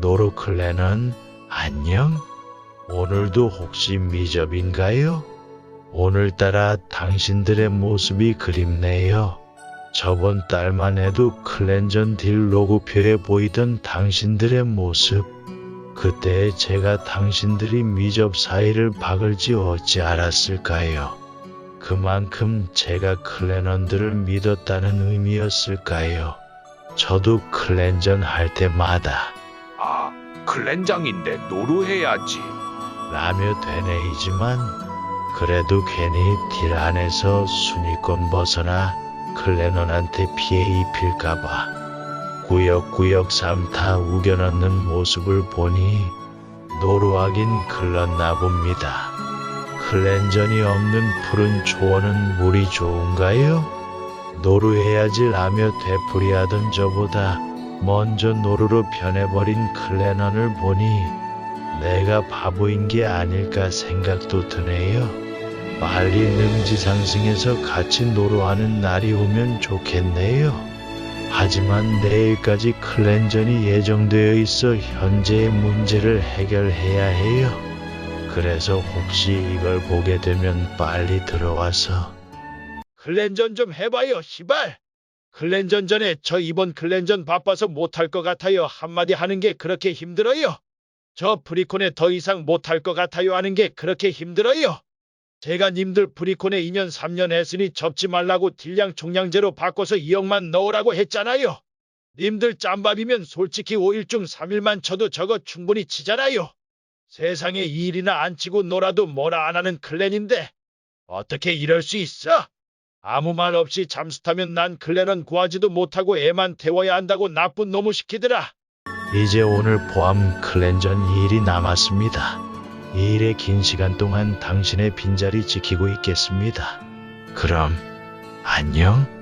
노르클레는 안녕? 오늘도 혹시 미접인가요? 오늘따라 당신들의 모습이 그립네요. 저번 달만 해도 클렌전 딜 로그표에 보이던 당신들의 모습. 그때 제가 당신들이 미접 사이를 박을지 어찌 알았을까요? 그만큼 제가 클레넌들을 믿었다는 의미였을까요? 저도 클렌전 할 때마다 아, 클렌장인데 노루해야지. 라며 되뇌이지만 그래도 괜히 딜 안에서 순위권 벗어나 클레넌한테 피해 입힐까봐 구역구역 삼타 우겨넣는 모습을 보니 노루하긴 글렀나 봅니다. 클렌전이 없는 푸른 초원은 물이 좋은가요? 노루해야지 라며 되풀이하던 저보다 먼저 노루로 변해버린 클레넌을 보니 내가 바보인 게 아닐까 생각도 드네요. 빨리 능지 상승해서 같이 노루하는 날이 오면 좋겠네요. 하지만 내일까지 클렌전이 예정되어 있어 현재의 문제를 해결해야 해요. 그래서 혹시 이걸 보게 되면 빨리 들어와서 클렌전 좀 해봐요, 시발! 클렌전 전에 저 이번 클렌전 바빠서 못할 것 같아요. 한마디 하는 게 그렇게 힘들어요. 저 프리콘에 더 이상 못할 것 같아요 하는 게 그렇게 힘들어요. 제가 님들 프리콘에 2년 3년 했으니 접지 말라고 딜량 총량제로 바꿔서 2억만 넣으라고 했잖아요. 님들 짬밥이면 솔직히 5일 중 3일만 쳐도 저거 충분히 치잖아요. 세상에 일이나 안 치고 놀아도 뭐라 안 하는 클랜인데 어떻게 이럴 수 있어? 아무 말 없이 잠수타면 난 클랜은 구하지도 못하고 애만 태워야 한다고 나쁜 놈을 시키더라. 이제 오늘 포함 클렌전 2일이 남았습니다. 2일의 긴 시간 동안 당신의 빈자리 지키고 있겠습니다. 그럼 안녕?